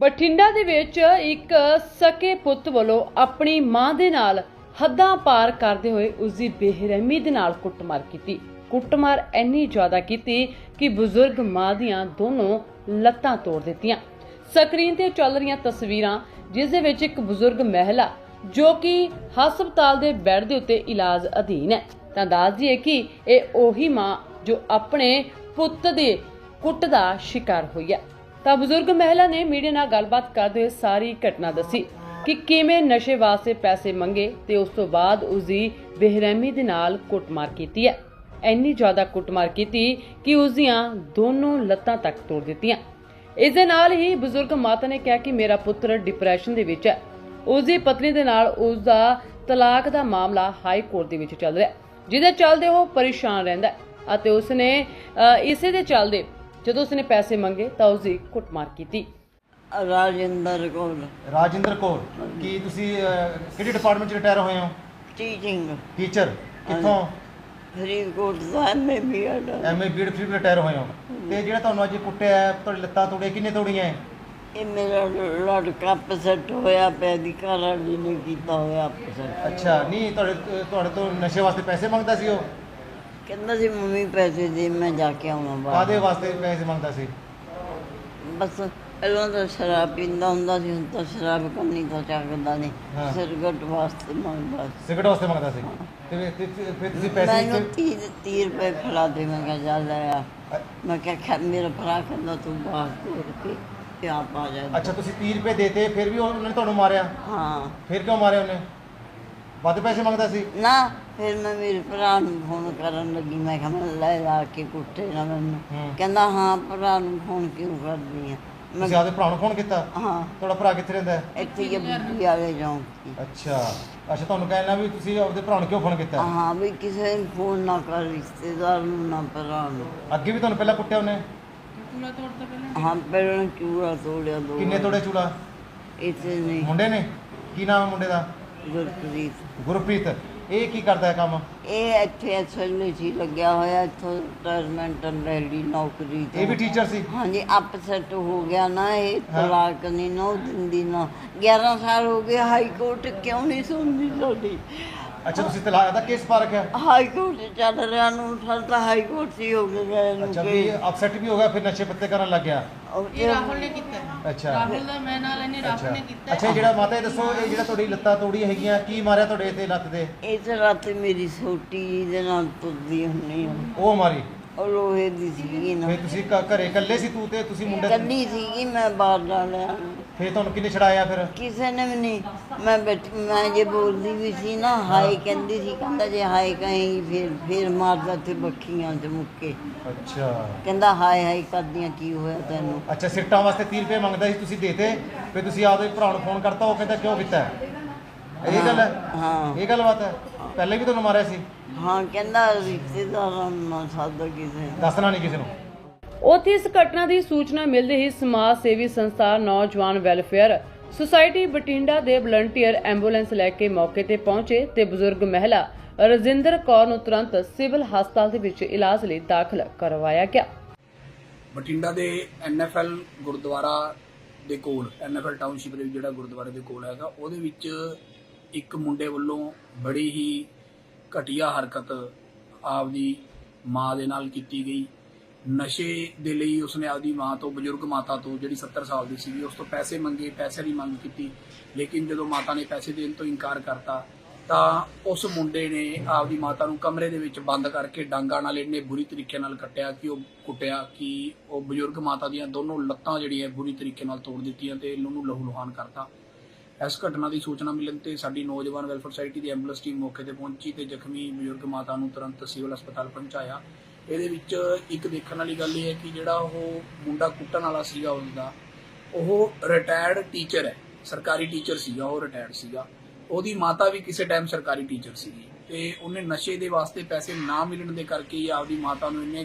ਬਠਿੰਡਾ ਦੇ ਵਿੱਚ ਇੱਕ ਸਕੇ ਪੁੱਤ ਵੱਲੋਂ ਆਪਣੀ ਮਾਂ ਦੇ ਨਾਲ ਹੱਦਾਂ ਪਾਰ ਕਰਦੇ ਹੋਏ ਉਸ ਦੀ ਬੇਰਹਿਮੀ ਦੇ ਨਾਲ ਕੁੱਟਮਾਰ ਕੀਤੀ। ਕੁੱਟਮਾਰ ਇੰਨੀ ਜ਼ਿਆਦਾ ਕੀਤੀ ਕਿ ਬਜ਼ੁਰਗ ਮਾਂ ਦੀਆਂ ਦੋਨੋਂ ਲੱਤਾਂ ਤੋੜ ਦਿੱਤੀਆਂ। ਸਕਰੀਨ ਤੇ ਚੱਲ ਰਹੀਆਂ ਤਸਵੀਰਾਂ, ਜਿਸ ਦੇ ਵਿੱਚ ਇੱਕ ਬਜ਼ੁਰਗ ਮਹਿਲਾ, ਜੋ ਕਿ ਹਸਪਤਾਲ ਦੇ ਬੈੱਡ ਦੇ ਉੱਤੇ ਇਲਾਜ ਅਧੀਨ ਹੈ। ਤਾਂ ਦੱਸ ਦਈਏ ਕਿ ਇਹ ਉਹੀ ਮਾਂ ਜੋ ਆਪਣੇ ਪੁੱਤ ਦੇ ਕੁੱਟ ਦਾ ਸ਼ਿਕਾਰ ਹੋਈ ਹੈ। ਤਾਂ ਬਜ਼ੁਰਗ ਮਹਿਲਾ ਨੇ ਮੀਡੀਆ ਨਾਲ ਗੱਲਬਾਤ ਕਰਦੇ ਹੋਏ ਸਾਰੀ ਘਟਨਾ ਦੱਸੀ ਕਿ ਕਿਵੇਂ ਨਸ਼ੇ ਵਾਸਤੇ ਪੈਸੇ ਮੰਗੇ ਤੇ ਉਸ ਤੋਂ ਬਾਅਦ ਉਸ ਦੀ ਬੇਰਹਿਮੀ ਦੇ ਨਾਲ ਕੁੱਟਮਾਰ ਕੀਤੀ ਹੈ। ਇੰਨੀ ਜ਼ਿਆਦਾ ਕੁੱਟਮਾਰ ਕੀਤੀ ਕਿ ਉਸ ਦੀਆਂ ਦੋਨੋਂ ਲੱਤਾਂ ਤੱਕ ਤੋੜ ਦਿੱਤੀਆਂ। ਇਸ ਦੇ ਨਾਲ ਹੀ ਬਜ਼ੁਰਗ ਮਾਤਾ ਨੇ ਕਿਹਾ ਕਿ ਮੇਰਾ ਪੁੱਤਰ ਡਿਪਰੈਸ਼ਨ ਦੇ ਵਿੱਚ ਹੈ। ਉਸ ਦੀ ਪਤਨੀ ਦੇ ਨਾਲ ਉਸ ਦਾ ਤਲਾਕ ਦਾ ਮਾਮਲਾ ਹਾਈ ਕੋਰਟ ਦੇ ਵਿੱਚ ਚੱਲ ਰਿਹਾ ਜਿਹਦੇ ਚੱਲਦੇ ਉਹ ਪਰੇਸ਼ਾਨ ਰਹਿੰਦਾ ਅਤੇ ਉਸਨੇ ਅ, ਇਸੇ ਦੇ ਚੱਲਦੇ ਜਦੋਂ ਉਸਨੇ ਪੈਸੇ ਮੰਗੇ ਤਾਂ ਉਸ ਦੀ ਕੁੱਟਮਾਰ ਕੀਤੀ। ਰਾਜਿੰਦਰ ਕੋਲ ਰਾਜਿੰਦਰ ਕੌਰ ਕੀ ਤੁਸੀਂ ਅਹ, ਕਿਹੜੀ ਡਿਪਾਰਟਮੈਂਟ ਚ ਰਿਟਾਇਰ ਹੋਏ ਹੋ? ਟੀਚਿੰਗ ਟੀਚਰ ਕਿੱਥੋਂ? ਫਰੀਦਕੋਟ ਦਾ ਐਮਏ ਬੀਐਡ ਐਮਏ ਬੀਐਡ ਫਰੀ ਰਿਟਾਇਰ ਹੋਏ ਹੋ। ਤੇ ਜਿਹੜਾ ਤੁਹਾਨੂੰ ਅੱਜ ਕੁੱਟਿਆ ਹੈ, ਤੁਹਾਡੀ ਲੱਤਾਂ ਤੋੜੀਆਂ ਕਿੰਨੇ ਤੋੜੀਆਂ ਹੈ? ਇਹ ਮੇਰਾ ਲੜਕਾ ਪਸਟ ਹੋਇਆ ਪਿਆ ਦੀ ਘਰ ਵਾਲੀ ਨੇ ਕੀਤਾ ਹੋਇਆ ਪਸਟ ਅੱਛਾ ਨਹੀਂ ਤੁਹਾਡੇ ਤੁਹਾਡੇ ਤੋਂ ਨਸ਼ੇ ਵਾਸਤੇ ਪੈਸੇ ਮੰਗਦਾ ਸੀ ਉਹ? ਕਹਿੰਦਾ ਸੀ ਮੰਮੀ ਪੈਸੇ ਦੇ ਮੈਂ ਜਾ ਕੇ ਆਉਣਾ ਕਾਦੇ ਬਾਹਰ ਵਾਸਤੇ ਪੈਸੇ ਮੰਗਦਾ ਸੀ? ਬਸ ਪਹਿਲਾਂ ਤਾਂ ਸ਼ਰਾਬ ਪੀਂਦਾ ਹੁੰਦਾ ਸੀ ਹੁਣ ਤਾਂ ਸ਼ਰਾਬ ਕੰਨੀ ਤਾਂ ਚੱਕਦਾ ਨਹੀਂ ਹਾਂ। ਸਿਰਗਟ ਵਾਸਤੇ ਮੰਗਦਾ ਸੀ। ਸਿਗਰਟ ਵਾਸਤੇ ਮੰਗਦਾ ਸੀ? ਤੇ ਫਿਰ- ਤੇ- ਫਿਰ ਤੁਸੀਂ ਪੈਸੇ ਮੈਨੂੰ 30 30 ਰੁਪਏ ਫੜਾ ਦੇ ਮੈਂ ਕਿਹਾ ਜਾ ਲੈ ਆ। ਮੈਂ ਕਿਹਾ ਖੈ ਮੇਰਾ ਭਰਾ ਕਹਿੰਦਾ ਤੂੰ ਬਾਹਰ ਤੋੜ ਕੇ ਤੇ ਆਪ ਆ ਜਾ ਅੱਛਾ ਤੁਸੀਂ 30 ਰੁਪਏ ਦੇਤੇ ਫਿਰ ਵੀ ਉਹਨਾਂ ਨੇ ਤੁਹਾਨੂੰ ਮਾਰਿਆ? ਹਾਂ। ਫਿਰ ਕਿਉਂ ਮਾਰਿਆ ਉਹਨੇ? ਵੱਧ ਪੈਸੇ ਮੰਗਦਾ ਸੀ? ਨਾ ਫਿਰ ਮੈਂ ਮੇਰੇ ਭਰਾ ਨੂੰ ਫੋਨ ਕਰਨ ਲੱਗੀ ਮੈਂ ਕਿਹਾ ਮੈਂ ਲੈ ਲਾ ਕੇ ਕੁੱਟੇ ਨਾ ਮੈਨੂੰ। ਕਹਿੰਦਾ ਹਾਂ ਭਰਾ ਨੂੰ ਫੋਨ ਕਿਉਂ ਕਰਦੀ ਆ? ਮੈਂ ਆਪਦੇ ਭਰਾ ਨੂੰ ਫੋਨ ਕੀਤਾ? ਹਾਂ। ਤੁਹਾਡਾ ਭਰਾ ਕਿੱਥੇ ਰਹਿੰਦਾ ਹੈ? ਇੱਥੇ ਹੀ ਬੁੱਢੀ ਵਾਲੇ ਜਾਉਂ ਅੱਛਾ। ਅੱਛਾ ਤੁਹਾਨੂੰ ਕਹਿਣਾ ਵੀ ਤੁਸੀਂ ਆਪਦੇ ਭਰਾ ਨੂੰ ਕਿਉਂ ਫੋਨ ਕੀਤਾ? ਹਾਂ ਵੀ ਕਿਸੇ ਨੂੰ ਫੋਨ ਨਾ ਕਰ ਰਿਸ਼ਤੇਦਾਰ ਨੂੰ ਨਾ ਭਰਾ ਨੂੰ। ਅੱਗੇ ਵੀ ਤੁਹਾਨੂੰ ਪਹਿਲਾਂ ਕੁੱਟਿਆ ਉਹਨੇ? ਹਾਂ ਪਹਿਲਾਂ ਚੂੜਾ ਤੋੜਿਆ ਦੋ ਕਿੰਨੇ ਤੋੜੇ ਚੂੜਾ ਇੱਥੇ ਨਹੀਂ। ਮੁੰਡੇ ਨੇ? ਕੀ ਨਾਮ ਹੈ ਮੁੰਡੇ ਦਾ? ਗੁਰਪ੍ਰੀਤ। ਗੁਰਪ੍ਰੀਤ। ਇਹ ਕੀ ਕਰਦਾ ਹੈ ਕੰਮ? ਇਹ ਇੱਥੇ ਐਸਐਲਏ ਸੀ ਲੱਗਿਆ ਹੋਇਆ ਇੱਥੋਂ ਰਿਟਾਇਰਮੈਂਟ ਲੈ ਲਈ ਨੌਕਰੀ ਤੋਂ ਇਹ ਵੀ ਟੀਚਰ ਸੀ? ਹਾਂਜੀ ਅਪਸੈਟ ਹੋ ਗਿਆ ਨਾ ਇਹ। ਤਲਾਕ ਨਹੀਂ ਨੌ ਦਿੰਦੀ ਨਾ। 11 ਸਾਲ ਹੋ ਗਏ ਹਾਈ ਕੋਰਟ ਕਿਉਂ ਨਹੀਂ ਸੁਣਦੀ ਸਾਡੀ ਅੱਛਾ ਤੁਸੀਂ ਤਲਾਕ ਦਾ ਕੇਸ ਪਾ ਰੱਖਿਆ ਹਾਈ ਕੋਰਟ ਚੱਲ ਰਿਹਾ ਨੂੰ ਸਾਲ ਤਾਂ ਹਾਈ ਕੋਰਟ ਸੀ ਹੋ ਗਿਆ ਗਏ ਨੂੰ ਅੱਛਾ ਵੀ ਅਪਸੈਟ ਵੀ ਹੋ ਗਿਆ ਫਿਰ ਨਸ਼ੇ ਪੱਤੇ ਕਰਨ ਲੱਗ ਗਿਆ। ਇਹ ਰਾਹੁਲ ਨੇ ਕੀਤਾ ਅੱਛਾ। ਰਾਹੁਲ ਦਾ ਮੈਂ ਨਾਲ ਇਹਨੇ ਰਾਹੁਲ ਨੇ ਕੀਤਾ ਅੱਛਾ ਇਹ ਜਿਹੜਾ ਮਾਤਾ ਇਹ ਦੱਸੋ ਇਹ ਜਿਹੜਾ ਤੁਹਾਡੀ ਲੱਤਾਂ ਤੋੜੀ ਹੈਗੀਆਂ ਕੀ ਮਾਰਿਆ ਤੁਹਾਡੇ ਤੇ ਲੱਤ ਦੇ ਇਸ ਰਾਤ ਮੇਰੀ ਛੋਟੀ ਦੇ ਨਾਲ ਤੁਰਦੀ ਹੁੰਨੀ ਆ। ਉਹ ਮਾਰੀ? ਉਹ ਲੋਹੇ ਦੀ ਸੀਗੀ ਨਾ। ਫਿਰ ਤੁਸੀਂ ਘ- ਘਰੇ ਇਕੱਲੇ ਸੀ ਤੂੰ ਤੇ ਤੁਸੀਂ ਮੁੰਡੇ ਕੱਲੀ ਸੀਗੀ ਮੈਂ ਬਾਹਰ ਡਾਲਿਆ ਫਿਰ ਤੁਹਾਨੂੰ ਕਿੰਨੇ ਛੜਾਇਆ ਫਿਰ? ਕਿਸੇ ਨੇ ਵੀ ਨਹੀਂ। ਮੈਂ ਬੈਠ ਮੈਂ ਜੇ ਬੋਲਦੀ ਵੀ ਸੀ ਨਾ ਹਾਏ ਕਹਿੰਦੀ ਸੀ ਕਹਿੰਦਾ ਜੇ ਹਾਏ ਕਹੇਗੀ ਫਿਰ ਫਿਰ ਮਾਰਦਾ ਤੇ ਬੱਖੀਆਂ ਚ ਮੁੱਕੇ। ਅੱਛਾ। ਕਹਿੰਦਾ ਹਾਏ ਹਾਏ ਕਰਦੀਆਂ ਕੀ ਹੋਇਆ ਤੈਨੂੰ? ਅੱਛਾ ਸਿੱਟਾਂ ਵਾਸਤੇ 30 ਰੁਪਏ ਮੰਗਦਾ ਸੀ ਤੁਸੀਂ ਦੇਤੇ ਫਿਰ ਤੁਸੀਂ ਆਪਦੇ ਭਰਾ ਨੂੰ ਫੋਨ ਕਰਤਾ ਉਹ ਕਹਿੰਦਾ ਕਿਉਂ ਕੀਤਾ? ਇਹ ਗੱਲ ਹੈ? ਹਾਂ। ਇਹ ਗੱਲ ਬਾਤ ਹੈ? ਪਹਿਲੇ ਵੀ ਤੁਹਾਨੂੰ ਮਾਰਿਆ ਸੀ? ਹਾਂ ਕਹਿੰਦਾ ਰਿਸ਼ਤੇਦਾਰਾਂ ਨੂੰ ਨਾ ਸੱਦ ਕਿਸੇ ਦੱਸਣਾ ਨਹੀਂ ਕਿਸੇ ਨੂੰ? ਉੱਥੇ ਇਸ ਘਟਨਾ ਦੀ ਸੂਚਨਾ ਮਿਲਦੇ ਹੀ ਸਮਾਜ ਸੇਵੀ ਸੰਸਥਾ ਨੌਜਵਾਨ ਵੈਲਫੇਅਰ ਸੁਸਾਇਟੀ ਬਠਿੰਡਾ ਦੇ ਵਲੰਟੀਅਰ ਐਂਬੂਲੈਂਸ ਲੈ ਕੇ ਮੌਕੇ ਤੇ ਪਹੁੰਚੇ ਤੇ ਬਜ਼ੁਰਗ ਮਹਿਲਾ ਰਜਿੰਦਰ ਕੌਰ ਨੂੰ ਤੁਰੰਤ ਸਿਵਲ ਹਸਪਤਾਲ ਦੇ ਵਿੱਚ ਇਲਾਜ ਲਈ ਦਾਖਲ ਕਰਵਾਇਆ ਗਿਆ। ਬਠਿੰਡਾ ਦੇ ਐਨਐਫਐਲ ਗੁਰਦੁਆਰਾ ਦੇ ਕੋਲ ਐਨਐਫਐਲ ਟਾਊਨਸ਼ਿਪ ਦੇ ਜਿਹੜਾ ਗੁਰਦੁਆਰੇ ਦੇ ਕੋਲ ਹੈਗਾ, ਉਹਦੇ ਵਿੱਚ ਇੱਕ ਮੁੰਡੇ ਵੱਲੋਂ ਬੜੀ ਹੀ ਘਟੀਆ ਹਰਕਤ ਆਪਦੀ ਮਾਂ ਦੇ ਨਾਲ ਕੀਤੀ ਗਈ। ਨਸ਼ੇ ਦੇ ਲਈ ਉਸਨੇ ਆਪਦੀ ਮਾਂ ਤੋਂ, ਬਜ਼ੁਰਗ ਮਾਤਾ ਤੋਂ ਜਿਹੜੀ 70 ਸਾਲ ਦੀ ਸੀਗੀ, ਉਸ ਤੋਂ ਪੈਸੇ ਮੰਗੇ ਪੈਸੇ ਦੀ ਮੰਗ ਕੀਤੀ। ਲੇਕਿਨ ਜਦੋਂ ਮਾਤਾ ਨੇ ਪੈਸੇ ਦੇਣ ਤੋਂ ਇਨਕਾਰ ਕਰਤਾ, ਤਾਂ ਉਸ ਮੁੰਡੇ ਨੇ ਆਪਦੀ ਮਾਤਾ ਨੂੰ ਕਮਰੇ ਦੇ ਵਿੱਚ ਬੰਦ ਕਰਕੇ ਡਾਂਗਾ ਨਾਲ ਇੰਨੇ ਬੁਰੀ ਤਰੀਕੇ ਨਾਲ ਕੱਟਿਆ ਕਿ ਉਹ ਕੁੱਟਿਆ ਕਿ ਉਹ ਬਜ਼ੁਰਗ ਮਾਤਾ ਦੀਆਂ ਦੋਨੋਂ ਲੱਤਾਂ ਜਿਹੜੀਆਂ ਬੁਰੀ ਤਰੀਕੇ ਨਾਲ ਤੋੜ ਦਿੱਤੀਆਂ ਤੇ ਉਹਨੂੰ ਲਹੂ ਲੁਹਾਨ ਕਰਤਾ। ਇਸ ਘਟਨਾ ਦੀ ਸੂਚਨਾ ਮਿਲਣ ਤੇ ਸਾਡੀ ਨੌਜਵਾਨ ਵੈਲਫੇਅਰ ਸੁਸਾਇਟੀ ਦੀ ਐਂਬੂਲੈਂਸ ਟੀਮ ਮੌਕੇ ਤੇ ਪਹੁੰਚੀ ਤੇ ਜ਼ਖਮੀ ਬਜ਼ੁਰਗ ਮਾਤਾ ਨੂੰ ਤੁਰੰਤ ਸਿਵਲ ਹਸਪਤਾਲ ਪਹੁੰਚਾਇਆ। ਇਹਦੇ ਵਿੱਚ ਇੱਕ ਦੇਖਣ ਵਾਲੀ ਗੱਲ ਇਹ ਹੈ ਕਿ ਜਿਹੜਾ ਉਹ ਮੁੰਡਾ ਕੁੱਟਣ ਵਾਲਾ ਸੀਗਾ ਉਸਦਾ ਉਹ ਰਿਟਾਇਰਡ ਟੀਚਰ ਹੈ, ਸਰਕਾਰੀ ਟੀਚਰ ਸੀਗਾ, ਉਹ ਰਿਟਾਇਰਡ ਸੀਗਾ। ਉਹਦੀ ਮਾਤਾ ਵੀ ਕਿਸੇ ਟਾਈਮ ਸਰਕਾਰੀ ਟੀਚਰ ਸੀਗੀ ਤੇ ਉਹਨੇ ਨਸ਼ੇ ਦੇ ਵਾਸਤੇ ਪੈਸੇ ਨਾ ਮਿਲਣ ਦੇ ਕਰਕੇ ਹੀ ਆਪਦੀ ਮਾਤਾ ਨੂੰ ਇੰਨੇ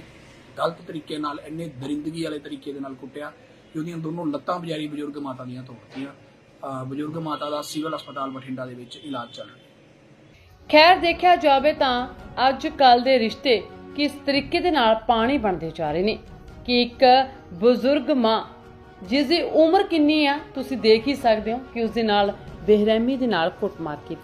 ਗਲਤ ਤਰੀਕੇ ਨਾਲ, ਇੰਨੇ ਦਰਿੰਦਗੀ ਵਾਲੇ ਤਰੀਕੇ ਦੇ ਨਾਲ ਕੁੱਟਿਆ ਕਿ ਉਹਦੀਆਂ ਦੋਨੋਂ ਲੱਤਾਂ ਬਜਾਰੀ ਬਜ਼ੁਰਗ ਮਾਤਾ ਦੀਆਂ ਤੋੜਤੀਆਂ ਬਜ਼ੁਰਗ ਮਾਤਾ ਦਾ ਸਿਵਲ ਹਸਪਤਾਲ ਬਠਿੰਡਾ ਦੇ ਵਿੱਚ ਇਲਾਜ ਚੱਲ ਰਿਹਾ ਖੈਰ ਦੇਖਿਆ ਜਾਵੇ ਤਾਂ ਅੱਜ ਕੱਲ ਦੇ ਰਿਸ਼ਤੇ ਕਿਸ ਤਰੀਕੇ ਦੇ ਨਾਲ ਪਾਣੀ ਬਣਦੇ ਜਾ ਰਹੇ ਨੇ? ਕਿ ਇੱਕ ਬਜ਼ੁਰਗ ਮਾਂ ਜਿਸ ਦੀ ਉਮਰ ਕਿੰਨੀ ਆ, ਤੁਸੀਂ ਦੇਖ ਹੀ ਸਕਦੇ ਹੋ ਕਿ ਉਸ ਦੇ ਨਾਲ ਬੇਰਹਿਮੀ ਦੇ ਨਾਲ ਕੁੱਟਮਾਰ ਕੀਤੀ।